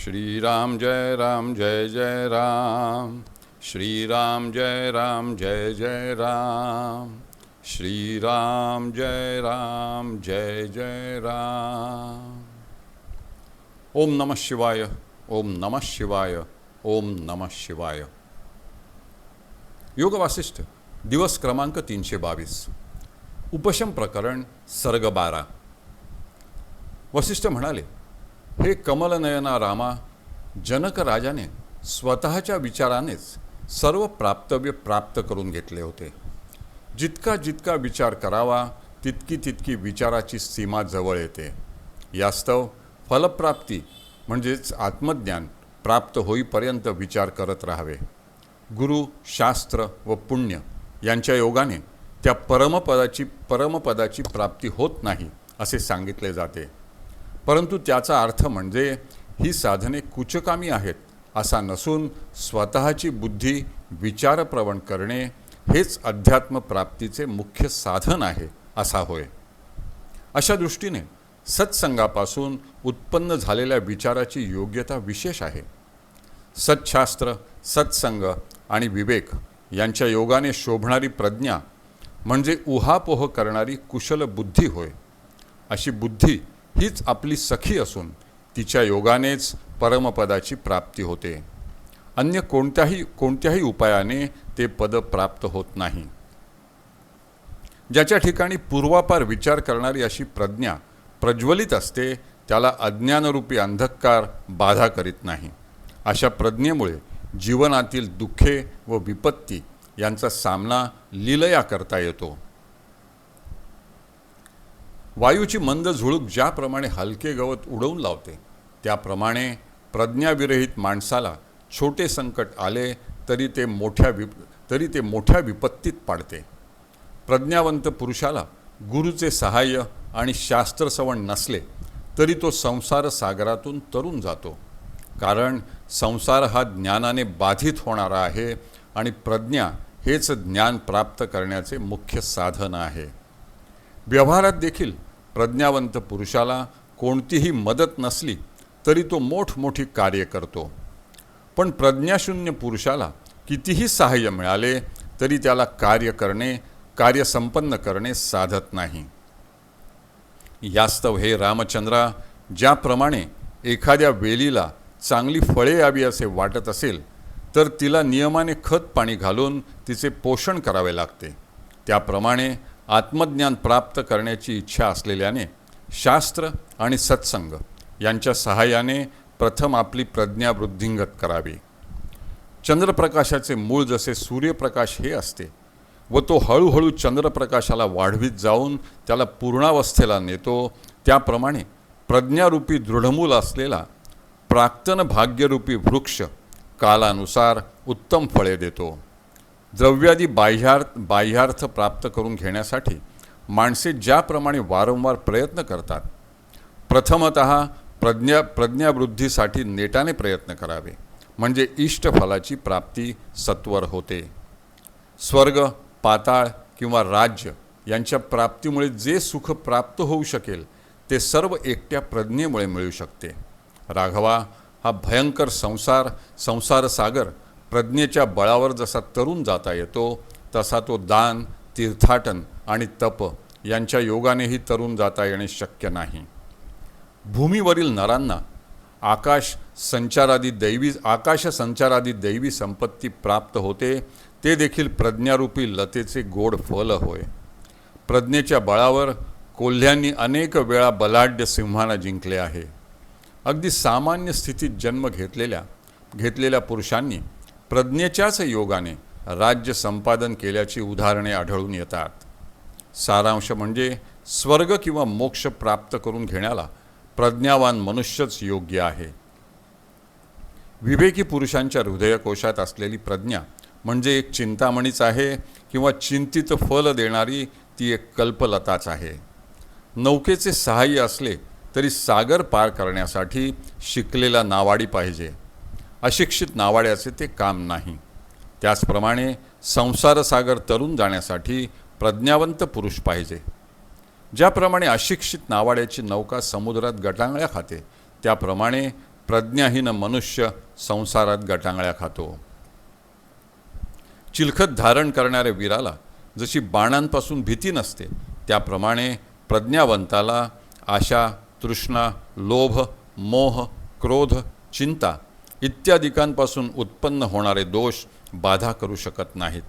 श्रीराम जय राम जय जय राम श्रीराम जय राम जय जय राम श्रीराम जय राम जय जय राम ओम नमः शिवाय ओम नमः शिवाय ओम नमः शिवाय योग वासिष्ठ दिवस क्रमांक तीनशे बावीस उपशम प्रकरण सर्ग बारा वसिष्ठ म्हणाले हे कमलनयना रामा जनक राजाने स्वतःच्या विचारानेच सर्व प्राप्तव्य प्राप्त करून घेतले होते. जितका जितका विचार करावा तितकी तितकी विचाराची सीमा जवळ येते. यास्तव फलप्राप्ती म्हणजेच आत्मज्ञान प्राप्त होईपर्यंत विचार करत राहावे. गुरु शास्त्र व पुण्य यांच्या योगाने त्या परमपदाची परमपदाची प्राप्ती होत नाही असे सांगितले जाते. परंतु त्याचा अर्थ म्हणजे ही साधने कुचकामी आहेत असा नसून स्वतःची बुद्धी विचारप्रवण करणे हेच अध्यात्म प्राप्तीचे मुख्य साधन आहे असा होय. अशा दृष्टीने सत्संगापासून उत्पन्न झालेल्या विचाराची योग्यता विशेष आहे. सत्शास्त्र सत्संग आणि विवेक यांच्या योगाने शोभणारी प्रज्ञा म्हणजे उहापोह करणारी कुशल बुद्धी होय. अशी बुद्धी हीच आपली सखी असून तिच्या योगानेच परमपदाची प्राप्ती होते. अन्य कोणत्याही कोणत्याही उपायाने ते पद प्राप्त होत नाही. ज्याच्या ठिकाणी पूर्वापार विचार करणारी अशी प्रज्ञा प्रज्वलित असते त्याला अज्ञानरूपी अंधकार बाधा करीत नाही. अशा प्रज्ञेमुळे जीवनातील दुःखे व विपत्ती यांचा सामना लीलया करता येतो. वायूची मंद झुळूक ज्याप्रमाणे हलके गवत उडवून लावते त्याप्रमाणे प्रज्ञाविरहित माणसाला छोटे संकट आले तरी ते मोठ्या विप तरी ते मोठ्या विपत्तीत पाडते. प्रज्ञावंत पुरुषाला गुरुचे सहाय्य आणि शास्त्रसवण नसले तरी तो संसार सागरातून तरून जातो. कारण संसार हा ज्ञानाने बाधित होणारा आहे आणि प्रज्ञा हेच ज्ञान प्राप्त करण्याचे मुख्य साधन आहे. व्यवहारात देखील प्रज्ञावंत पुरुषाला कोणतीही मदत नसली तरी तो मोठमोठी कार्य करतो. पण प्रज्ञाशून्य पुरुषाला कितीही सहाय्य मिळाले तरी त्याला कार्य करणे कार्य संपन्न करणे साधत नाही. यास्तव हे रामचंद्रा ज्याप्रमाणे एखाद्या वेलीला चांगली फळे यावी असे वाटत असेल तर तिला नियमाने खत पाणी घालून तिचे पोषण करावे लागते. त्याप्रमाणे आत्मज्ञान प्राप्त करण्याची इच्छा असलेल्याने शास्त्र आणि सत्संग यांच्या सहाय्याने प्रथम आपली प्रज्ञा वृद्धिंगत करावी. चंद्रप्रकाशाचे मूळ जसे सूर्यप्रकाश हे असते व तो हळूहळू चंद्रप्रकाशाला वाढवीत जाऊन त्याला पूर्णावस्थेला नेतो त्याप्रमाणे प्रज्ञारूपी दृढमूल असलेला प्राक्तन भाग्यरूपी वृक्ष कालानुसार उत्तम फळे देतो. द्रव्यादी बाह्यार्थ बाह्यार्थ प्राप्त करून घेण्यासाठी माणसे ज्याप्रमाणे वारंवार प्रयत्न करतात प्रथमत प्रज्ञा प्रज्ञावृद्धीसाठी नेटाने प्रयत्न करावे म्हणजे इष्टफलाची प्राप्ती सत्वर होते. स्वर्ग पाताळ किंवा राज्य यांच्या प्राप्तीमुळे जे सुख प्राप्त होऊ शकेल ते सर्व एकट्या प्रज्ञेमुळे मिळू शकते. राघवा हा भयंकर संसार संसारसागर प्रज्ञेच्या बळावर जसा तरुण जाता येतो तसा तो दान तीर्थाटन आणि तप यांच्या योगानेही तरुण जाता येणे शक्य नाही. भूमीवरील नरांना आकाश संचारादी दैवी आकाश संचारादी दैवी संपत्ती प्राप्त होते ते देखील प्रज्ञारूपी लतेचे गोड फल होय. प्रज्ञेच्या बळावर कोल्ह्यांनी अनेक वेळा बलाढ्य सिंहांना जिंकले आहे. अगदी सामान्य स्थितीत जन्म घेतलेल्या घेतलेल्या पुरुषांनी प्रज्ञेच्याच योगाने राज्य संपादन केल्याची उदाहरणे आढळून येतात. सारांश म्हणजे स्वर्ग किंवा मोक्ष प्राप्त करून घेण्याला प्रज्ञावान मनुष्यच योग्य आहे. विवेकी पुरुषांच्या हृदयकोशात असलेली प्रज्ञा म्हणजे एक चिंतामणीच आहे किंवा चिंतित फल देणारी ती एक कल्पलताच आहे. नौकेचे सहाय्य असले तरी सागर पार करण्यासाठी शिकलेला नावाडी पाहिजे. अशिक्षित नावाड्याचे ते काम नाही. त्याचप्रमाणे संसारसागर तरून जाण्यासाठी प्रज्ञावंत पुरुष पाहिजे. ज्याप्रमाणे अशिक्षित नावाड्याची नौका समुद्रात गटांगळ्या खाते त्याप्रमाणे प्रज्ञाहीन मनुष्य संसारात गटांगळ्या खातो. चिलखत धारण करणाऱ्या वीराला जशी बाणांपासून भीती नसते त्याप्रमाणे प्रज्ञावंताला आशा तृष्णा लोभ मोह क्रोध चिंता इत्यादिकांपासून उत्पन्न होणारे दोष बाधा करू शकत नाहीत.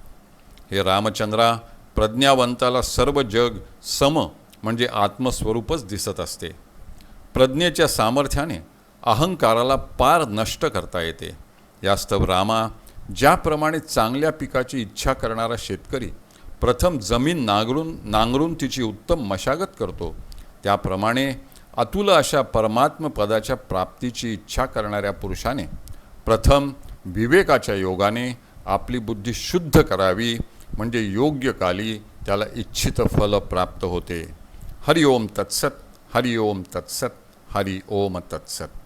हे रामचंद्रा प्रज्ञावंताला सर्व जग सम म्हणजे आत्मस्वरूपच दिसत असते. प्रज्ञेच्या सामर्थ्याने अहंकाराला पार नष्ट करता येते. यास्तव रामा ज्याप्रमाणे चांगल्या पिकाची इच्छा करणारा शेतकरी प्रथम जमीन नांगरून नांगरून तिची उत्तम मशागत करतो त्याप्रमाणे अतुल अशा परमात्म पदाच्या प्राप्तीची इच्छा करणाऱ्या पुरुषाने प्रथम विवेकाच्या योगाने आपली बुद्धी शुद्ध करावी म्हणजे योग्य काली त्याला इच्छित फल प्राप्त होते. हरि ओम तत्सत हरि ओम तत्सत हरि ओम तत्सत.